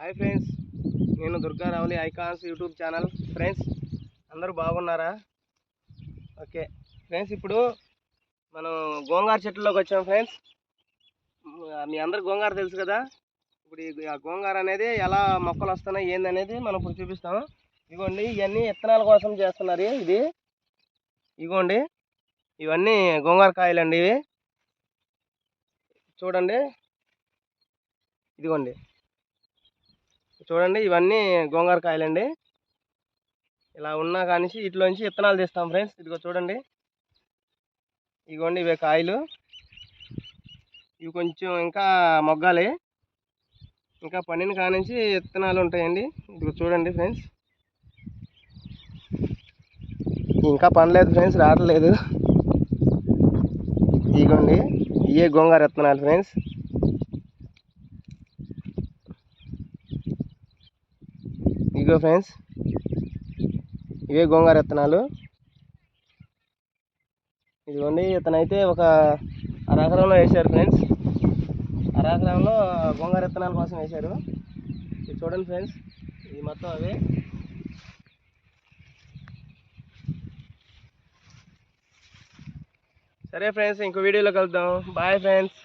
Hi friends నేను దుర్గారావులి icons YouTube channel. Friends అందరూ బాగున్నారా? ఓకే. ఫ్రెండ్స్ ఇప్పుడు మనం గోంగార చెట్లలోకి వచ్చాం ఫ్రెండ్స్. మీ అందరు గోంగార తెలుసు కదా? ఇప్పుడు ఈ ఆ గోంగార అనేది ఎలా మొక్కలు వస్తున్నాయి ఏందనేది మనం ఇప్పుడు చూపిస్తాం. ఇదిగోండి ఇవన్నీ విత్తనాల కోసం చేస్తున్నారు ఇది. ఇదిగోండి ఇవన్నీ గోంగార కాయలండి ఇవి. చూడండి. ఇదిగోండి. చూడండి ఇవన్నీ గోంగూర కాయలండి ఇలా ఉన్నా కానీ ఇట్లోంచి విత్తనాలు తీస్తాం ఫ్రెండ్స్. ఇదిగో చూడండి. ఇదిగోండి ఇవే కాయలు. ఇవి కొంచెం ఇంకా మొగ్గాలి. ఇంకా పండిన కానించి విత్తనాలు ఉంటాయండి. ఇదిగో చూడండి ఫ్రెండ్స్. ఇంకా పండలేదు ఫ్రెండ్స్ రావట్లేదు. ఇదిగోండి ఇవే గోంగూర విత్తనాలు ఫ్రెండ్స్. ఇదిగో ఫ్రెండ్స్ ఇవే గోంగార విత్తనాలు. ఇదిగోండి ఇతనైతే ఒక అరెకరంలో వేశారు ఫ్రెండ్స్. అరెకరంలో గోంగార విత్తనాల కోసం వేశారు. ఇది చూడండి ఫ్రెండ్స్ ఇది మొత్తం అవే. సరే ఫ్రెండ్స్ ఇంకో వీడియోలో కలుద్దాం. Bye friends.